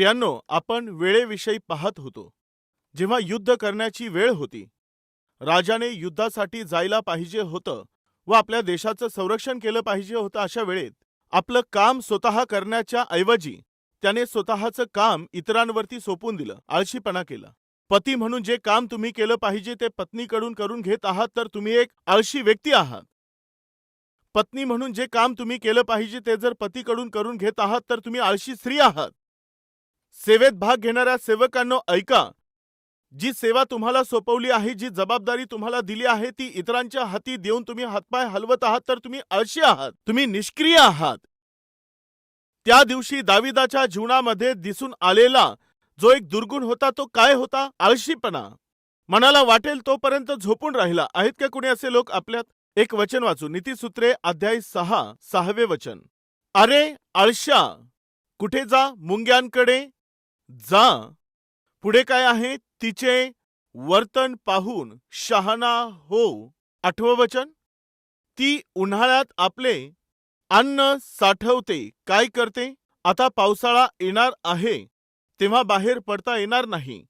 प्रियांनो आपण वेळेविषयी पाहत होतो जेव्हा युद्ध करण्याची वेळ होती. राजाने युद्धासाठी जायला पाहिजे होतं व आपल्या देशाचं संरक्षण केलं पाहिजे होतं अशा वेळेत आपलं काम स्वतः करण्याच्या ऐवजी त्याने स्वतःचं काम इतरांवरती सोपून दिलं आळशीपणा केला. पती म्हणून जे काम तुम्ही केलं पाहिजे ते पत्नीकडून करून घेत आहात तर तुम्ही एक आळशी व्यक्ती आहात. पत्नी म्हणून जे काम तुम्ही केलं पाहिजे ते जर पतीकडून करून घेत आहात तर तुम्ही आळशी स्त्री आहात. सेवेत भाग घेणाऱ्या सेवकांनो ऐका. जी सेवा तुम्हाला सोपवली आहे जी जबाबदारी तुम्हाला दिली आहे ती इतरांच्या हाती देऊन तुम्ही हातपाय हलवत आहात तर तुम्ही आळशी आहात. तुम्ही निष्क्रिय आहात. त्या दिवशी दाविदाच्या जीवनामध्ये दिसून आलेला जो एक दुर्गुण होता तो काय होता? आळशीपणा. मनाला वाटेल तोपर्यंत झोपून राहिला. आहेत का कुणी असे लोक आपल्यात? एक वचन वाचू. नीतीसूत्रे अध्याय सहा सहावे वचन. अरे आळशा! कुठे जा? मुंग्यांकडे जा. पुढे काय आहे? तिचे वर्तन पाहून शहाणा हो. आठवं वचन? ती उन्हाळ्यात आपले अन्न साठवते. काय करते? आता पावसाळा येणार आहे. तेव्हा बाहेर पडता येणार नाही.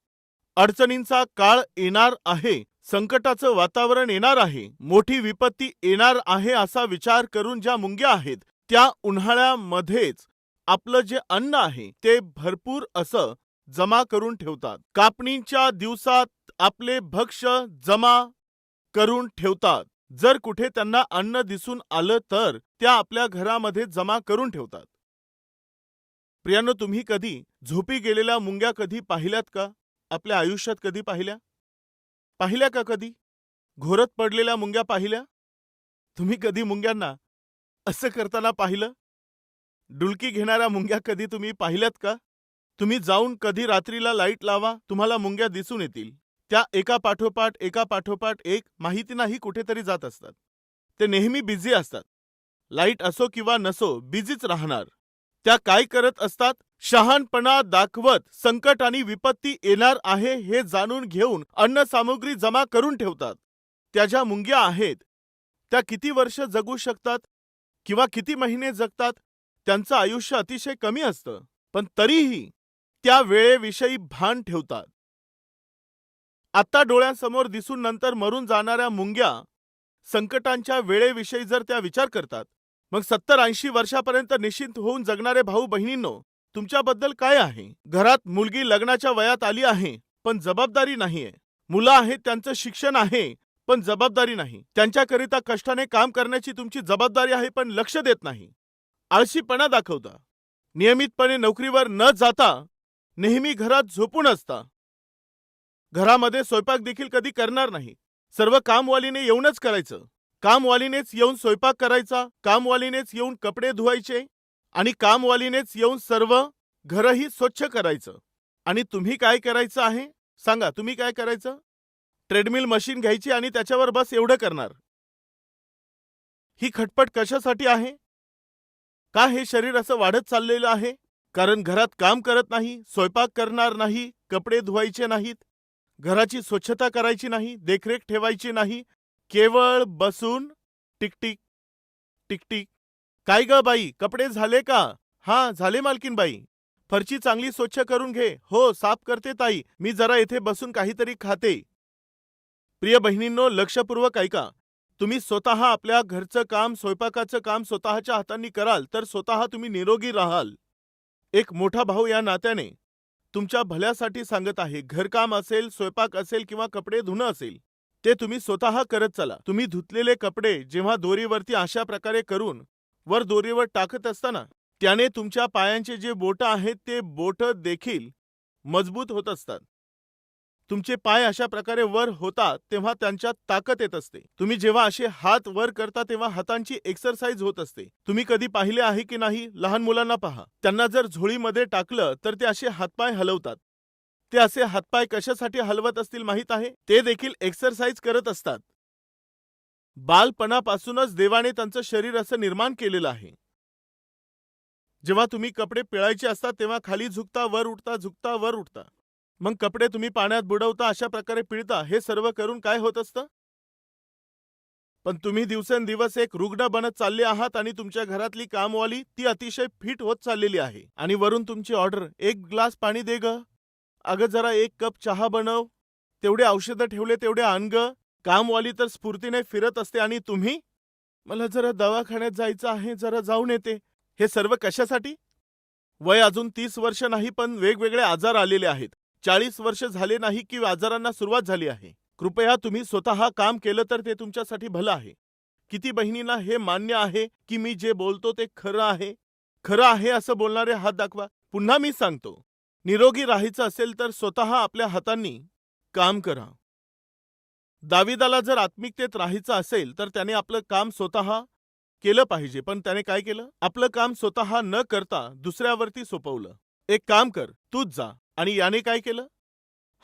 अडचणींचा काळ येणार आहे. संकटाचं वातावरण येणार आहे. मोठी विपत्ती येणार आहे असा विचार करून ज्या मुंग्या आहेत त्या उन्हाळ्यामध्येच आपलं जे अन्न आहे ते भरपूर असं जमा करून ठेवतात. कापणीच्या दिवसात आपले भक्ष्य जमा करून ठेवतात. जर कुठे त्यांना अन्न दिसून आलं तर त्या आपल्या घरामध्ये जमा करून ठेवतात. प्रियानो तुम्ही कधी झोपी गेलेल्या मुंग्या कधी पाहिल्यात का? आपल्या आयुष्यात कधी पाहिल्या? पाहिल्या का कधी? घोरत पडलेल्या मुंग्या पाहिल्या? तुम्ही कधी मुंग्यांना असं करताना पाहिलं? डुलकी घेणाऱ्या मुंग्या कधी तुम्ही पाहिल्यात का? तुम्ही जाऊन कधी रात्रीला लाइट लावा तुम्हाला मुंग्या दिसून येतील. त्या एका पाठोपाठ एका पाठोपाठ एक माहिती नाही कुठेतरी जात असतात. ते नेहमी बिझी असतात. लाइट असो किंवा नसो बिझीच राहणार. त्या काय करत असतात? शहाणपणा दाखवत संकट आणि विपत्ती येणार आहे हे जाणून घेऊन अन्न सामुग्री जमा करून ठेवतात. त्या ज्या मुंग्या आहेत त्या किती वर्ष जगू शकतात? किंवा किती महिने जगतात? त्यांचं आयुष्य अतिशय कमी असतं पण तरीही त्या वेळेविषयी भान ठेवतात. आता डोळ्यांसमोर दिसून नंतर मरून जाणाऱ्या मुंग्या संकटांच्या वेळेविषयी जर त्या विचार करतात मग सत्तर ऐंशी वर्षापर्यंत निश्चिंत होऊन जगणारे भाऊ बहिणींनो तुमच्याबद्दल काय आहे? घरात मुलगी लग्नाच्या वयात आली आहे पण जबाबदारी नाहीये. मुलं आहेत त्यांचं शिक्षण आहे पण जबाबदारी नाही. त्यांच्याकरिता कष्टाने काम करण्याची तुमची जबाबदारी आहे पण लक्ष देत नाही. आळशीपणा दाखवता. नियमितपणे नोकरीवर न जाता नेहमी घरात झोपून असता. घरामध्ये स्वयंपाक देखील कधी करणार नाही. सर्व कामवालीने येऊनच करायचं. कामवालीनेच येऊन स्वयंपाक करायचा कामवालीनेच येऊन कपडे धुवायचे आणि कामवालीनेच येऊन सर्व घरही स्वच्छ करायचं. आणि तुम्ही काय करायचं आहे? सांगा तुम्ही काय करायचं? ट्रेडमिल मशीन घ्यायची आणि त्याच्यावर बस एवढं करणार. ही खटपट कशासाठी आहे? का हे शरीर असं वाढत चाललेलं आहे? कारण घरात काम करत नाही स्वयंपाक करणार नाही कपडे धुवायचे नाहीत घराची स्वच्छता करायची नाही देखरेख ठेवायची नाही केवळ बसून टिकटिक टिकटिक काय ग बाई कपडे झाले का? हा झाले मालकीन बाई. फरची चांगली स्वच्छ करून घे. हो साफ करते ताई. मी जरा येथे बसून काहीतरी खाते. प्रिय बहिणींनो लक्षपूर्वक ऐका. तुम्ही स्वतः आपल्या घरचं काम स्वयंपाकाचं काम स्वतःच्या हातांनी कराल तर स्वतः तुम्ही निरोगी राहाल. एक मोठा भाऊ या नात्याने तुमच्या भल्यासाठी सांगत आहे घरकाम असेल स्वयंपाक असेल किंवा कपडे धुणं असेल ते तुम्ही स्वतः करत चला. तुम्ही धुतलेले कपडे जेव्हा दोरीवरती अशा प्रकारे करून वर दोरीवर टाकत असताना त्याने तुमच्या पायांचे जे बोट आहेत ते बोट देखील मजबूत होत असतात. तुमचे पाय अशा प्रकारे वर होतात तेव्हा त्यांच्यात ताकद येत असते. तुम्ही जेव्हा असे हात वर करता तेव्हा हातांची एक्सरसाइज होत असते. तुम्ही कधी पाहिले आहे की नाही लहान मुलांना पहा. त्यांना जर झोळीमध्ये टाकलं तर ते असे हातपाय हलवतात. ते असे हातपाय कशासाठी हलवत असतील माहीत आहे? ते देखील एक्सरसाइज करत असतात. बालपणापासूनच देवाने त्यांचं शरीर असं निर्माण केलेलं आहे. जेव्हा तुम्ही कपडे पिळायचे असतात तेव्हा खाली झुकता वर उठता झुकता वर उठता. मग कपडे तुम्ही पाण्यात बुडवता अशा प्रकारे पिळता हे सर्व करून काय होत असतं? पण तुम्ही दिवसेंदिवस एक रुग्ण बनत चालले आहात आणि तुमच्या घरातली कामवाली ती अतिशय फिट होत चाललेली आहे. आणि वरून तुमची ऑर्डर एक ग्लास पाणी दे ग. अगं जरा एक कप चहा बनव. तेवढे औषधं ठेवले तेवढे आण ग. कामवाली तर स्फूर्तीने फिरत असते आणि तुम्ही? मला जरा दवाखान्यात जायचं आहे जरा जाऊन येते. हे सर्व कशासाठी? वय अजून तीस वर्ष नाही पण वेगवेगळे आजार आलेले आहेत. चाळीस वर्ष झाले नाही की आजारांना सुरुवात झाली आहे. कृपया तुम्ही स्वतः काम केलं तर ते तुमच्यासाठी भलं आहे. किती बहिणींना हे मान्य आहे की मी जे बोलतो ते खरं आहे? खरं आहे असं बोलणारे हात दाखवा. पुन्हा मी सांगतो. निरोगी राहायचं असेल तर स्वतः आपल्या हातांनी काम करा. दाविदाला जर आत्मिकतेत राहायचं असेल तर त्याने आपलं काम स्वतः केलं पाहिजे. पण त्याने काय केलं? आपलं काम स्वतः न करता दुसऱ्यावरती सोपवलं. एक काम कर तूच जा. आणि याने काय केलं?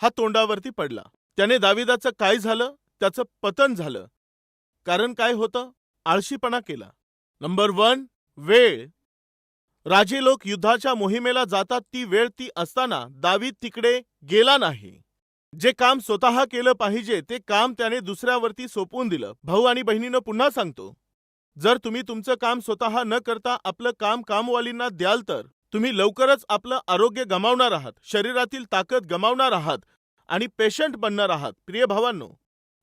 हा तोंडावरती पडला. त्याने दाविदाचं काय झालं? त्याचं पतन झालं. कारण काय होतं? आळशीपणा केला. नंबर वन वेळ. राजे लोक युद्धाच्या मोहिमेला जातात ती वेळ ती असताना दावीद तिकडे गेला नाही. जे काम स्वतः केलं पाहिजे ते काम त्याने दुसऱ्यावरती सोपवून दिलं. भाऊ आणि बहिणीनं पुन्हा सांगतो. जर तुम्ही तुमचं काम स्वतः न करता आपलं काम कामवालींना द्याल तर तुम्ही लवकरच आपलं आरोग्य गमावणार आहात शरीरातील ताकद गमावणार आहात आणि पेशंट बनणार आहात प्रिय भावांनो.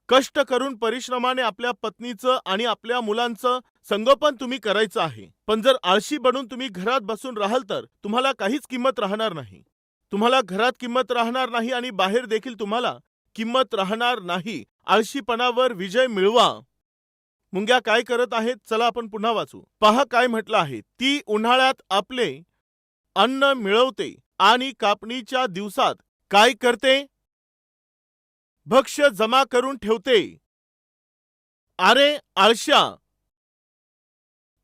कष्ट करून परिश्रमाने आपल्या पत्नीचं आणि आपल्या मुलांचं संगोपन तुम्ही करायचं आहे. पण जर आळशी बनून तुम्ही घरात बसून राहाल तर तुम्हाला काहीच किंमत राहणार नाही. तुम्हाला घरात किंमत राहणार नाही आणि बाहेर देखील तुम्हाला किंमत राहणार नाही. आळशीपणावर विजय मिळवा. मुंग्या काय करत आहेत? चला आपण पुन्हा वाचू. पहा काय म्हटलं आहे. ती उन्हाळ्यात आपले अन्न मिळवते आणि कापणीच्या दिवसात काय करते? भक्ष्य जमा करून ठेवते. अरे आळशा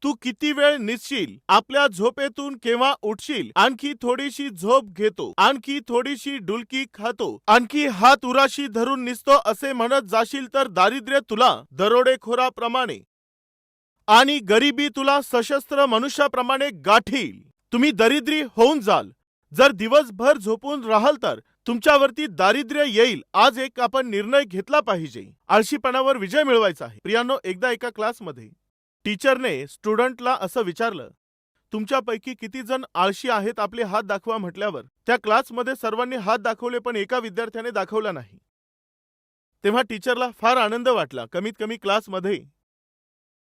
तू किती वेळ निसशील? आपल्या झोपेतून केव्हा उठशील? आणखी थोडीशी झोप घेतो. आणखी थोडीशी डुलकी खातो. आणखी हात उराशी धरून निसतो असे म्हणत जाशील तर दारिद्र्य तुला दरोडेखोराप्रमाणे आणि गरिबी तुला सशस्त्र मनुष्याप्रमाणे गाठील. तुम्ही दरिद्री होऊन जाल. जर दिवसभर झोपून राहाल तर तुमच्यावरती दारिद्र्य येईल आज एक आपण निर्णय घेतला पाहिजे. आळशीपणावर विजय मिळवायचा आहे. प्रियानो एकदा एका क्लासमध्ये टीचरने स्टुडंटला असं विचारलं तुमच्यापैकी किती जण आळशी आहेत आपले हात दाखवा म्हटल्यावर? त्या क्लासमध्ये सर्वांनी हात दाखवले पण एका विद्यार्थ्याने दाखवला नाही. तेव्हा टीचरला फार आनंद वाटला. कमीत कमी क्लासमध्ये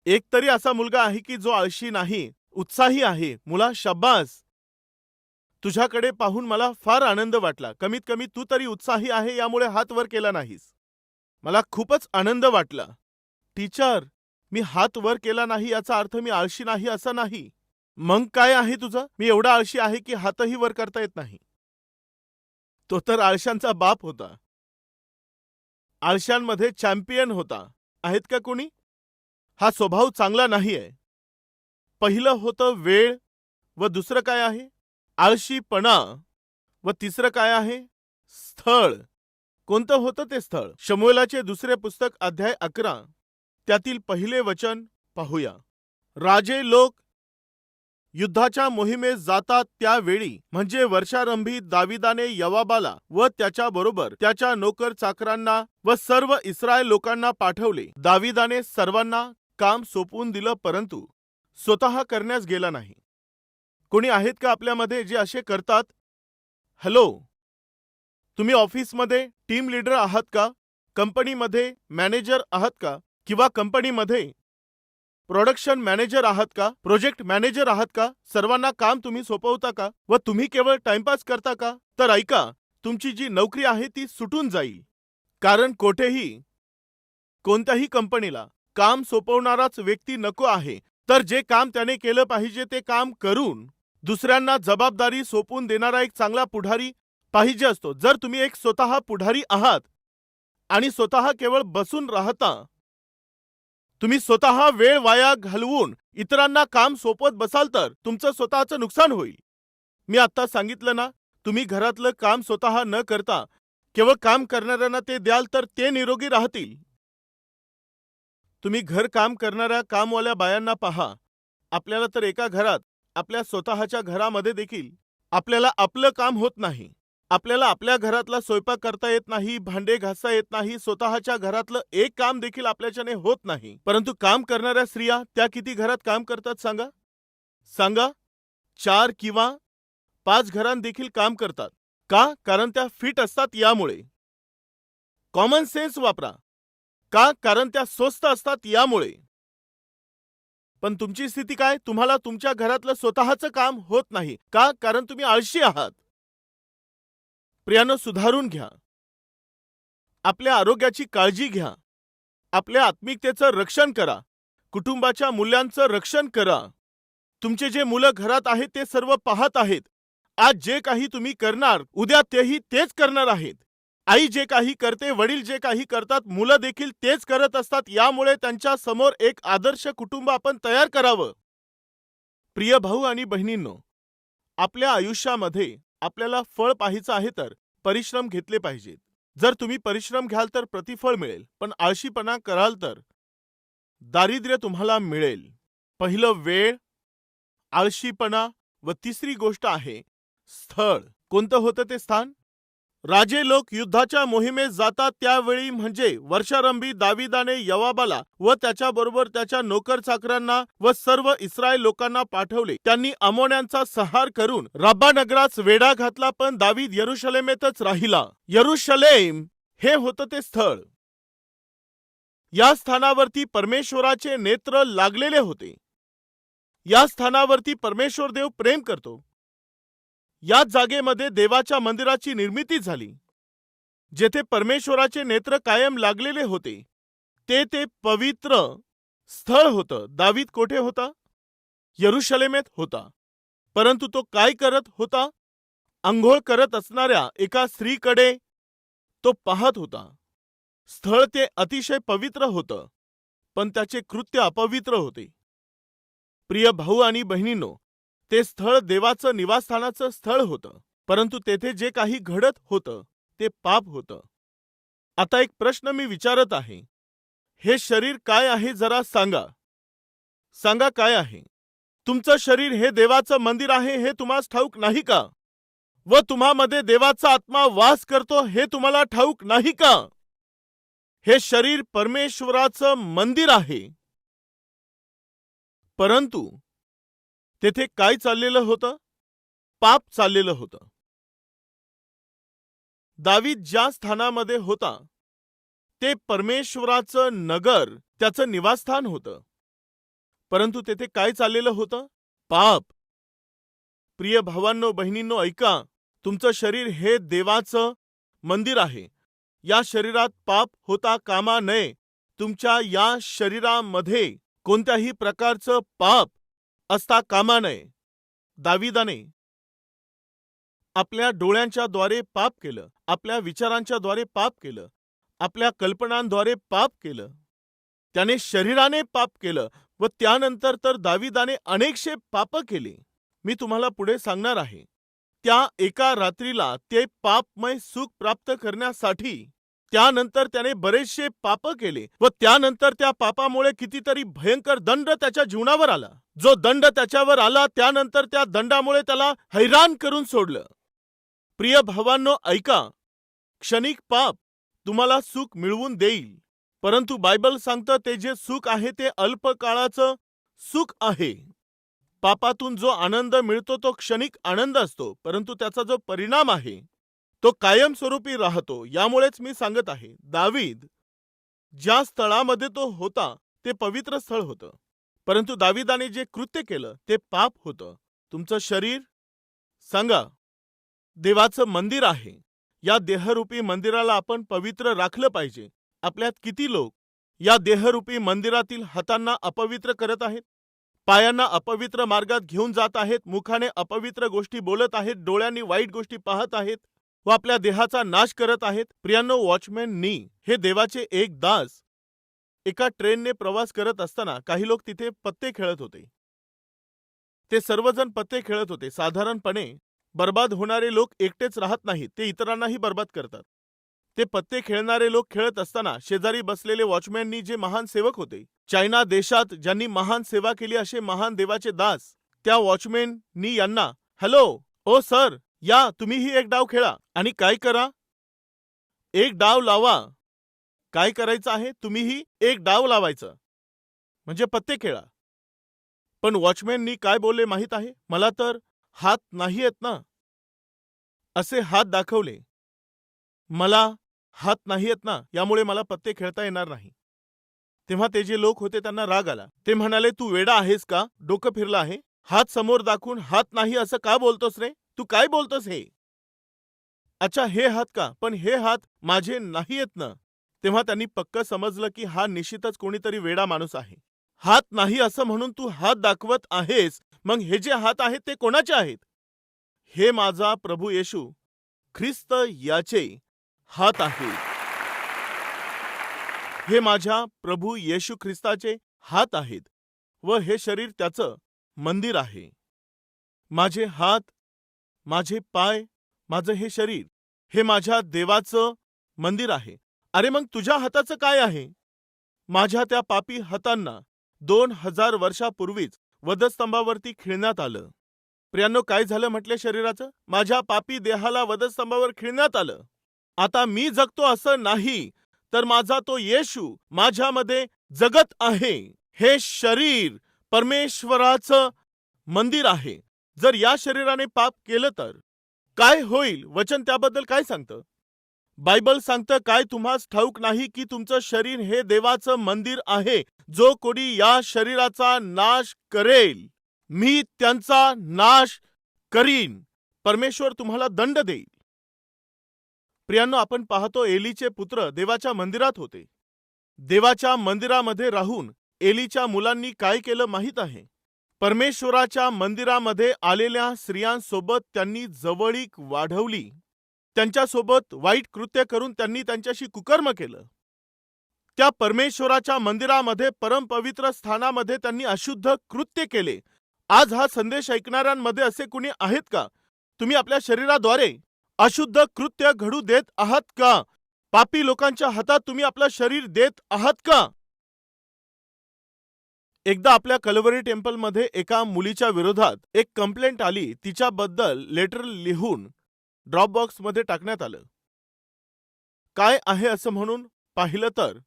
एक तरी असा मुलगा आहे की जो आळशी नाही उत्साही आहे. मुला शब्बास! तुझ्याकडे पाहून मला फार आनंद वाटला. कमीत कमी तू तरी उत्साही आहे यामुळे हात वर केला नाहीस. मला खूपच आनंद वाटला. टीचर मी हात वर केला नाही याचा अर्थ मी आळशी नाही असा नाही. मग काय आहे तुझं? मी एवढा आळशी आहे की हातही वर करता येत नाही. तो तर आळशांचा बाप होता. आळशांमध्ये चॅम्पियन होता. आहेत का कोणी? हा स्वभाव चांगला नाही आहे पहिलं होतं वेळ व दुसरं काय आहे? आळशीपणा व तिसरं काय आहे? स्थळ. कोणतं होतं ते स्थळ? शमोलाचे दुसरे पुस्तक अध्याय अकरा. त्यातील पहिले वचन पाहूया. राजे लोक युद्धाच्या मोहिमेत जातात त्यावेळी म्हणजे वर्षारंभी दाविदाने यवाबाला व त्याच्याबरोबर त्याच्या नोकर चाकरांना व सर्व इस्रायल लोकांना पाठवले. दाविदाने सर्वांना काम सोपवून दिलं परंतु स्वतः करण्यास गेला नाही. कोणी आहेत का आपल्यामध्ये जे असे करतात? हॅलो तुम्ही ऑफिसमध्ये टीम लीडर आहात का? कंपनीमध्ये मॅनेजर आहात का? किंवा कंपनीमध्ये प्रोडक्शन मॅनेजर आहात का? प्रोजेक्ट मॅनेजर आहात का? सर्वांना काम तुम्ही सोपवता का? व तुम्ही केवळ टाइमपास करता का? तर ऐका तुमची जी नोकरी आहे ती सुटून जाईल. कारण कोठेही कोणत्याही कंपनीला काम सोपवणाराच व्यक्ती नको आहे. तर जे काम त्याने केलं पाहिजे ते काम करून दुसऱ्यांना जबाबदारी सोपून देणारा एक चांगला पुढारी पाहिजे असतो. जर तुम्ही एक स्वतः पुढारी आहात आणि स्वतः केवळ बसून राहता तुम्ही स्वतः वेळ वाया घालवून इतरांना काम सोपत बसाल तर तुमचं स्वतःचं नुकसान होईल. मी आत्ता सांगितलं ना तुम्ही घरातलं काम स्वतः न करता केवळ काम करणाऱ्यांना ते द्याल तर ते निरोगी राहतील. तुम्ही घर काम करणाऱ्या कामवाल्या बायांना पहा. आपल्याला तर एका घरात आपल्या स्वतःच्या घरामध्ये देखील आपल्याला आपलं काम होत नाही. आपल्याला आपल्या घरातला स्वयंपाक करता येत नाही भांडे घासता येत नाही स्वतःच्या घरातलं एक काम देखील आपल्याच्याने होत नाही. परंतु काम करणाऱ्या स्त्रिया त्या किती घरात काम करतात सांगा? सांगा? चार किंवा पाच घरांत देखील काम करतात. का? कारण त्या फिट असतात यामुळे. कॉमन सेन्स वापरा. का? कारण त्या स्वस्त असतात यामुळे. पण तुमची स्थिती काय? तुम्हाला तुमच्या घरातलं स्वतःचं काम होत नाही. का? कारण तुम्ही आळशी आहात. प्रियानं सुधारून घ्या. आपल्या आरोग्याची काळजी घ्या. आपल्या आत्मिकतेचं रक्षण करा. कुटुंबाच्या मूल्यांचं रक्षण करा. तुमचे जे मुलं घरात आहेत ते सर्व पाहत आहेत. आज जे काही तुम्ही करणार उद्या तेही तेच करणार आहेत. आई जे काही करते वडील जे काही करतात मुलं देखील तेच करत असतात यामुळे त्यांच्यासमोर एक आदर्श कुटुंब आपण तयार करावं. प्रिय भाऊ आणि बहिणींनो आपल्या आयुष्यामध्ये आपल्याला फळ पाहायचं आहे तर परिश्रम घेतले पाहिजेत. जर तुम्ही परिश्रम घ्याल तर प्रतिफळ मिळेल पण आळशीपणा कराल तर दारिद्र्य तुम्हाला मिळेल. पहिलं वेळ आळशीपणा व तिसरी गोष्ट आहे स्थळ. कोणतं होतं ते स्थान? राजे लोक युद्धाच्या मोहिमेत जातात त्यावेळी म्हणजे वर्षारंभी दाविदाने यवाबाला व त्याच्याबरोबर त्याच्या नोकर चाकरांना व सर्व इस्रायल लोकांना पाठवले. त्यांनी अमोन्यांचा संहार करून रब्बा नगरास वेढा घातला पण दावीद यरुशलेमेतच राहिला. यरुशलेम हे होतं ते स्थळ. या स्थानावरती परमेश्वराचे नेत्र लागलेले होते. या स्थानावरती परमेश्वर देव प्रेम करतो. याच जागेमध्ये देवाच्या मंदिराची निर्मिती झाली जेथे परमेश्वराचे नेत्र कायम लागलेले होते. ते ते पवित्र स्थळ होतं. दावीद कोठे होता? यरुशलेमेत होता. परंतु तो काय करत होता? आंघोळ करत असणाऱ्या एका स्त्रीकडे तो पाहत होता. स्थळ ते अतिशय पवित्र होतं पण त्याचे कृत्य अपवित्र होते. प्रिय भाऊ आणि बहिणींनो ते स्थळ देवाचं निवासस्थानाचं स्थळ होतं. परंतु तेथे जे काही घडत होतं ते पाप होतं. आता एक प्रश्न मी विचारत आहे. हे शरीर काय आहे जरा सांगा. सांगा काय आहे? तुमचं शरीर हे देवाचं मंदिर आहे हे तुम्हाला ठाऊक नाही का? व तुम्हामध्ये देवाचा आत्मा वास करतो हे तुम्हाला ठाऊक नाही का? हे शरीर परमेश्वराचं मंदिर आहे. परंतु तेथे काय चाललेलं होतं? पाप चाललेलं होतं. दावीद ज्या स्थानामध्ये होता ते परमेश्वराचं नगर त्याचं निवासस्थान होतं. परंतु तेथे काय चाललेलं होतं? पाप. प्रिय भावांनो बहिणींनो ऐका तुमचं शरीर हे देवाचं मंदिर आहे. या शरीरात पाप होता कामा नये. तुमच्या या शरीरामध्ये कोणत्याही प्रकारचं पाप असता कामा नये दाविदाने आपल्या डोळ्यांच्या द्वारे पाप केलं आपल्या विचारांच्या द्वारे पाप केलं आपल्या कल्पनांद्वारे पाप केलं त्याने शरीराने पाप केलं व त्यानंतर तर दाविदाने अनेकशे पाप केले. मी तुम्हाला पुढे सांगणार आहे. त्या एका रात्रीला ते पापमय सुख प्राप्त करण्यासाठी त्यानंतर त्याने बरेचसे पाप केले व त्यानंतर त्या पापामुळे कितीतरी भयंकर दंड त्याच्या जीवनावर आला. जो दंड त्याच्यावर आला त्यानंतर त्या दंडामुळे त्याला हैराण करून सोडलं. प्रिय भावांनो ऐका. क्षणिक पाप तुम्हाला सुख मिळवून देईल. परंतु बायबल सांगतं ते जे सुख आहे ते अल्पकाळाचं सुख आहे. पापातून जो आनंद मिळतो तो क्षणिक आनंद असतो. परंतु त्याचा जो परिणाम आहे तो कायमस्वरूपी राहतो यामुळेच मी सांगत आहे दावीद ज्या स्थळामध्ये तो होता ते पवित्र स्थळ होतं. परंतु दाविदाने जे कृत्य केलं ते पाप होतं. तुमचं शरीर सांगा देवाचं मंदिर आहे. या देहरूपी मंदिराला आपण पवित्र राखलं पाहिजे. आपल्यात किती लोक या देहरूपी मंदिरातील हातांना अपवित्र करत आहेत? पायांना अपवित्र मार्गात घेऊन जात आहेत मुखाने अपवित्र गोष्टी बोलत आहेत डोळ्यांनी वाईट गोष्टी पाहत आहेत? व आपल्या देहाचा नाश करत आहेत. प्रियांनो वॉचमॅननी हे देवाचे एक दास. एका ट्रेनने प्रवास करत असताना काही लोक तिथे पत्ते खेळत होते. ते सर्वजण पत्ते खेळत होते. साधारणपणे बर्बाद होणारे लोक एकटेच राहत नाहीत. ते इतरांनाही बर्बाद करतात. ते पत्ते खेळणारे लोक खेळत असताना शेजारी बसलेले वॉचमॅननी जे महान सेवक होते चायना देशात ज्यांनी महान सेवा केली असे महान देवाचे दास त्या वॉचमॅननी यांना हॅलो ओ सर या तुम्हीही एक डाव खेळा आणि काय करा? एक डाव लावा. काय करायचं आहे? तुम्हीही एक डाव लावायचं. म्हणजे पत्ते खेळा. पण वॉचमॅननी काय बोलले माहीत आहे? मला तर हात नाही आहेत ना. असे हात दाखवले. मला हात नाही आहेत ना यामुळे मला पत्ते खेळता येणार नाही. तेव्हा ते जे लोक होते त्यांना राग आला. ते म्हणाले तू वेडा आहेस का? डोकं फिरलं आहे. हात समोर दाखवून हात नाही असं का बोलतोस रे? तू काय बोलतोस हे? अच्छा हे हात का? पण हे हात माझे नाही येत ना. तेव्हा त्यांनी पक्क समजलं की हा निश्चितच कोणीतरी वेडा माणूस आहे. हात नाही असं म्हणून तू हात दाखवत आहेस मग हे जे हात आहेत ते कोणाचे आहेत? हे माझा प्रभू येशू ख्रिस्त याचे हात आहेत हे माझ्या प्रभू येशू ख्रिस्ताचे हात आहेत व हे शरीर त्याचं मंदिर आहे. माझे हात माझे पाय माझं हे शरीर हे माझ्या देवाचं मंदिर आहे. अरे मग तुझ्या हाताचं काय आहे? माझ्या त्या पापी हातांना दोन हजार वर्षापूर्वीच वधस्तंभावरती खिळण्यात आलं. प्रियांनो काय झालं म्हटले शरीराचं? माझ्या पापी देहाला वधस्तंभावर खिळण्यात आलं. आता मी जगतो असं नाही तर माझा तो येशू माझ्यामध्ये जगत आहे. हे शरीर परमेश्वराचं मंदिर आहे. जर या शरीराने पाप केलं तर? काय होईल? वचन त्याबद्दल काय सांगतं? बायबल सांगतं काय तुम्हास ठाऊक नाही की तुमचं शरीर हे देवाचं मंदिर आहे जो कोणी या शरीराचा नाश करेल? मी त्यांचा नाश करीन. परमेश्वर तुम्हाला दंड देईल. प्रियांनो आपण पाहतो एलीचे पुत्र देवाच्या मंदिरात होते. देवाच्या मंदिरामध्ये राहून एलीच्या मुलांनी काय केलं माहीत आहे? परमेश्वराच्या मंदिरामध्ये आलेल्या स्त्रियांसोबत त्यांनी जवळीक वाढवली. त्यांच्यासोबत वाईट कृत्य करून त्यांनी त्यांच्याशी कुकर्म केलं. त्या परमेश्वराच्या मंदिरामध्ये परमपवित्र स्थानामध्ये त्यांनी अशुद्ध कृत्य केले. आज हा संदेश ऐकणाऱ्यांमध्ये असे कुणी आहेत का? तुम्ही आपल्या शरीराद्वारे अशुद्ध कृत्य घडू देत आहात का? पापी लोकांच्या हातात तुम्ही आपलं शरीर देत आहात का? एकदा आपल्या कलवरी टेम्पलमध्ये एका मुलीच्या विरोधात एक कंप्लेंट आली तिच्याबद्दल लेटर लिहून ड्रॉपबॉक्समध्ये टाकण्यात आलं. काय आहे असं म्हणून पाहिलं तर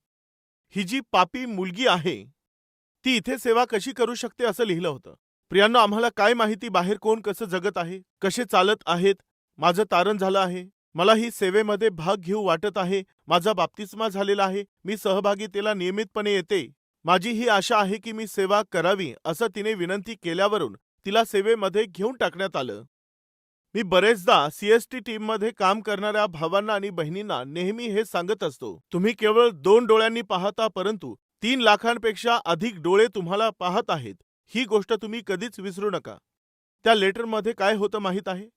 ही जी पापी मुलगी आहे ती इथे सेवा कशी करू शकते असं लिहिलं होतं. प्रियांनो आम्हाला काय माहिती बाहेर कोण कसं जगत आहे कसे चालत आहेत माझं तारण झालं आहे मला ही सेवेमध्ये भाग घेऊ वाटत आहे माझा बाप्तिस्मा झालेला आहे मी सहभागीतेला नियमितपणे येते माझी ही आशा आहे की मी सेवा करावी असं तिने विनंती केल्यावरून तिला सेवेमध्ये घेऊन टाकण्यात आलं. मी बरेचदा सीएसटी टीममध्ये काम करणाऱ्या भावांना आणि बहिणींना नेहमी हे सांगत असतो तुम्ही केवळ दोन डोळ्यांनी पाहता परंतु तीन लाखांपेक्षा अधिक डोळे तुम्हाला पाहत आहेत. ही गोष्ट तुम्ही कधीच विसरू नका. त्या लेटरमध्ये काय होतं माहीत आहे?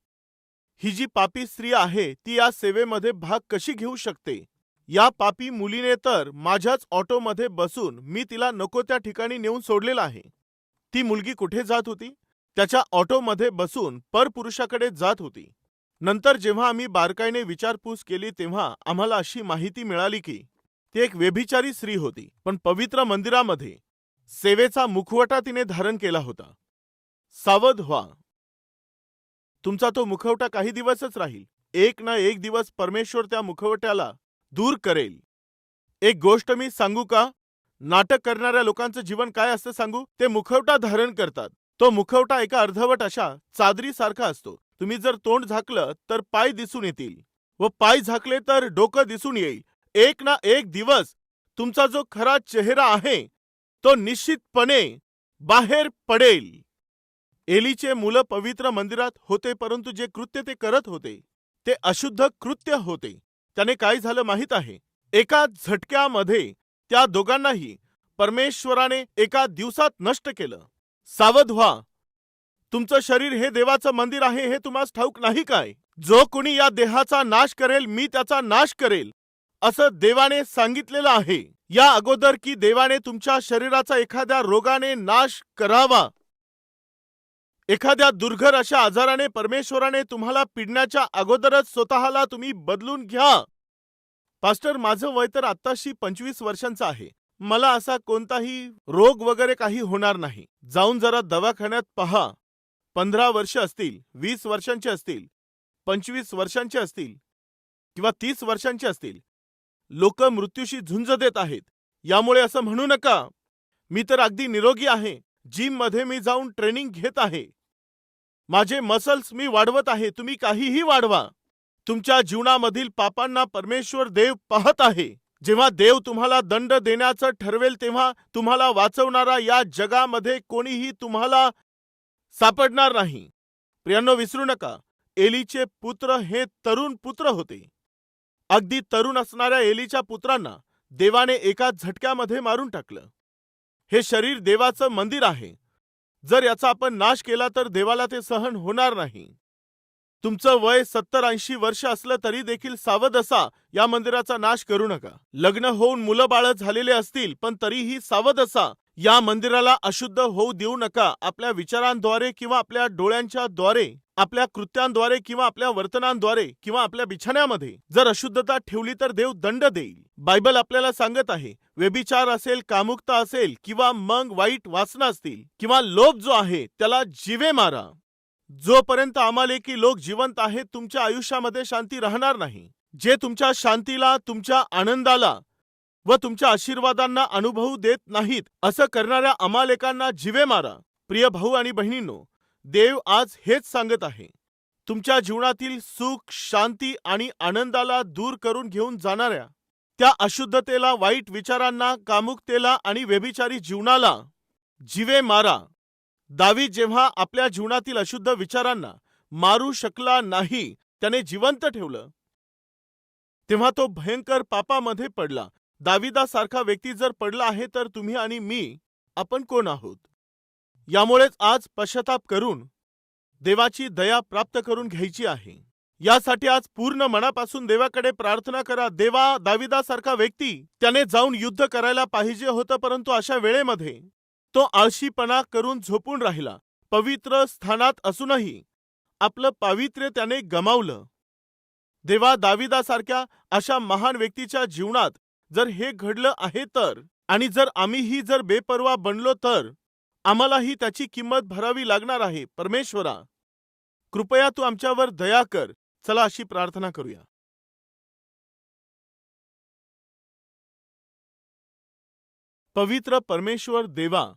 ही जी पापी स्त्री आहे ती या सेवेमध्ये भाग कशी घेऊ शकते? या पापी मुलीने तर माझ्याच ऑटोमध्ये बसून मी तिला नको त्या ठिकाणी नेऊन सोडलेलं आहे. ती मुलगी कुठे जात होती? त्याच्या ऑटोमध्ये बसून परपुरुषाकडे जात होती. नंतर जेव्हा आम्ही बारकाईने विचारपूस केली तेव्हा आम्हाला अशी माहिती मिळाली की ती एक व्यभिचारी स्त्री होती पण पवित्र मंदिरामध्ये सेवेचा मुखवटा तिने धारण केला होता. सावध व्हा. तुमचा तो मुखवटा काही दिवसच राहील. एक ना एक दिवस परमेश्वर त्या मुखवट्याला दूर करेल. एक गोष्ट मी सांगू का? नाटक करणाऱ्या लोकांचं जीवन काय असतं सांगू? ते मुखवटा धारण करतात. तो मुखवटा एका अर्धवट अशा चादरीसारखा असतो. तुम्ही जर तोंड झाकलं तर पाय दिसून येतील. व पाय झाकले तर डोकं दिसून येईल. एक ना एक दिवस तुमचा जो खरा चेहरा आहे तो निश्चितपणे बाहेर पडेल. एलीचे मुलं पवित्र मंदिरात होते परंतु जे कृत्य ते करत होते ते अशुद्ध कृत्य होते. त्याने काय झालं माहीत आहे? एका झटक्यामध्ये त्या दोघांनाही परमेश्वराने एका दिवसात नष्ट केलं. सावध व्हा. तुमचं शरीर हे देवाचं मंदिर आहे हे तुम्हाला ठाऊक नाही काय? जो कुणी या देहाचा नाश करेल मी त्याचा नाश करेल असं देवाने सांगितलेलं आहे. या अगोदर की देवाने तुमच्या शरीराचा एखाद्या रोगाने नाश करावा. एखाद्या दुर्घर अशा आजाराने परमेश्वराने तुम्हाला पिडण्याच्या अगोदरच स्वतःला तुम्ही बदलून घ्या. पास्टर माझं वय तर आत्ताशी पंचवीस वर्षांचं आहे. मला असा कोणताही रोग वगैरे काही होणार नाही. जाऊन जरा दवाखान्यात पहा. पंधरा वर्ष असतील वीस वर्षांचे असतील पंचवीस वर्षांचे असतील किंवा तीस वर्षांचे असतील. लोक मृत्यूशी झुंज देत आहेत. यामुळे असं म्हणू नका. मी तर अगदी निरोगी आहे. जिममध्ये मी जाऊन ट्रेनिंग घेत आहे. माझे मसल्स मी वाढवत आहे तुम्ही काहीही वाढवा. तुमच्या जीवनामधील पापांना परमेश्वर देव पाहत आहे. जेव्हा देव तुम्हाला दंड देण्याचं ठरवेल तेव्हा तुम्हाला वाचवणारा या जगामध्ये कोणीही तुम्हाला सापडणार नाही. प्रियांनो विसरू नका. एलीचे पुत्र हे तरुण पुत्र होते. अगदी तरुण असणाऱ्या एलीच्या पुत्रांना देवाने एका झटक्यामध्ये मारून टाकलं. हे शरीर देवाचं मंदिर आहे. जर याचा आपण नाश केला तर देवाला ते सहन होणार नाही. तुमचं वय सत्तर ऐंशी वर्ष असलं तरी देखील सावध असा या मंदिराचा नाश करू नका. लग्न होऊन मुलं बाळ झालेले असतील पण तरीही सावध असा. या मंदिराला अशुद्ध होऊ देऊ नका. आपल्या विचारांद्वारे किंवा आपल्या डोळ्यांच्या द्वारे आपल्या कृत्यांद्वारे किंवा आपल्या वर्तनांद्वारे किंवा आपल्या बिछाण्यामध्ये. जर अशुद्धता ठेवली तर देव दंड देईल. बायबल आपल्याला सांगत आहे व्यभिचार असेल कामुकता असेल किंवा मग वाईट वासना असतील किंवा लोभ जो आहे त्याला जिवे मारा. जोपर्यंत आम्हाला की लोक जिवंत आहेत तुमच्या आयुष्यामध्ये शांती राहणार नाही. जे तुमच्या शांतीला तुमच्या आनंदाला व तुमच्या आशीर्वादांना अनुभवू देत नाहीत असं करणाऱ्या अमालेकांना जिवे मारा. प्रिय भाऊ आणि बहिणींनो देव आज हेच सांगत आहे. तुमच्या जीवनातील सुख शांती आणि आनंदाला दूर करून घेऊन जाणाऱ्या त्या अशुद्धतेला वाईट विचारांना कामुकतेला आणि व्यभिचारी जीवनाला जिवे मारा. दावीद जेव्हा आपल्या जीवनातील अशुद्ध विचारांना मारू शकला नाही त्याने जिवंत ठेवलं. तेव्हा तो भयंकर पापामध्ये पडला. दाविदासारखा व्यक्ती जर पडला आहे तर तुम्ही आणि मी आपण कोण आहोत? यामुळेच आज पश्चाताप करून देवाची दया प्राप्त करून घ्यायची आहे. यासाठी आज पूर्ण मनापासून देवाकडे प्रार्थना करा. देवा दाविदासारखा व्यक्ती त्याने जाऊन युद्ध करायला पाहिजे होतं परंतु अशा वेळेमध्ये तो आळशीपणा करून झोपून राहिला. पवित्र स्थानात असूनही आपलं पावित्र्य त्याने गमावलं. देवा दाविदासारख्या अशा महान व्यक्तीच्या जीवनात जर हे घडलं आहे तर आणि जर आम्हीही जर बेपर्वा बनलो तर आम्हालाही त्याची किंमत भरावी लागणार आहे. परमेश्वरा कृपया तू आमच्यावर दया कर. चला अशी प्रार्थना करूया. पवित्र परमेश्वर देवा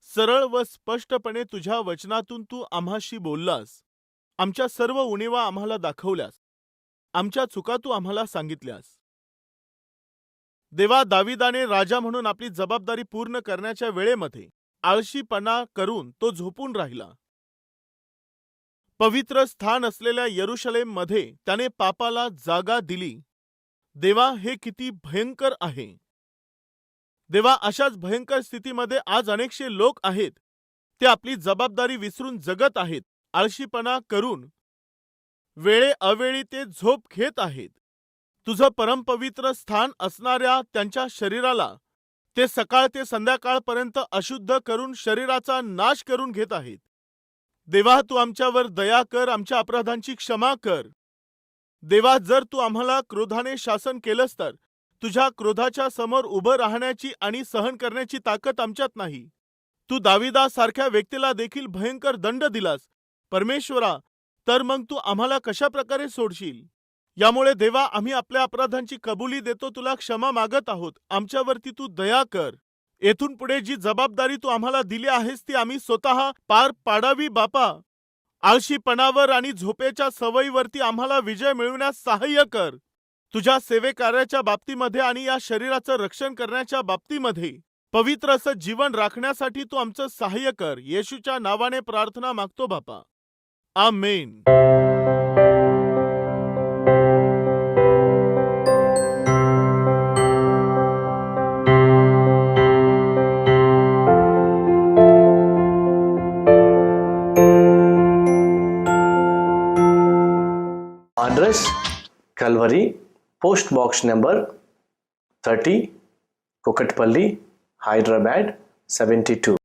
सरळ व स्पष्टपणे तुझ्या वचनातून तू आम्हाशी बोललास. आमच्या सर्व उणीवा आम्हाला दाखवल्यास. आमच्या चुका तू आम्हाला सांगितल्यास. देवा दाविदाने राजा म्हणून आपली जबाबदारी पूर्ण करण्याच्या वेळेमध्ये आळशीपणा करून तो झोपून राहिला. पवित्र स्थान असलेल्या यरुशलेममध्ये त्याने पापाला जागा दिली. देवा हे किती भयंकर आहे. देवा अशाच भयंकर स्थितीमध्ये आज अनेकशे लोक आहेत. ते आपली जबाबदारी विसरून जगत आहेत आळशीपणा करून. वेळे अवेळी ते झोप घेत आहेत. तुझं परमपवित्र स्थान असणाऱ्या त्यांच्या शरीराला ते सकाळ ते संध्याकाळपर्यंत अशुद्ध करून शरीराचा नाश करून घेत आहेत. देवा तू आमच्यावर दया कर आमच्या अपराधांची क्षमा कर. देवा जर तू आम्हाला क्रोधाने शासन केलंस तर तुझ्या क्रोधाच्या समोर उभं राहण्याची आणि सहन करण्याची ताकद आमच्यात नाही. तू दाविदासारख्या व्यक्तीला देखील भयंकर दंड दिलास. परमेश्वरा तर मग तू आम्हाला कशा प्रकारे सोडशील? यामुळे देवा आम्ही आपल्या अपराधांची कबुली देतो तुला क्षमा मागत आहोत. आमच्यावरती तू दया कर. येथून पुढे जी जबाबदारी तू आम्हाला दिली आहेस ती आम्ही स्वतः पार पाडावी बापा. आळशीपणावर आणि झोपेच्या सवयीवरती आम्हाला विजय मिळवण्यास सहाय्य कर. तुझ्या सेवेकार्याच्या बाबतीमध्ये आणि या शरीराचं रक्षण करण्याच्या बाबतीमध्ये. पवित्र असं जीवन राखण्यासाठी तू आमचं सहाय्य कर. येशूच्या नावाने प्रार्थना मागतो बापा. आमेन. Address Calvary, post box number 30, Kokatpalli, Hyderabad 72.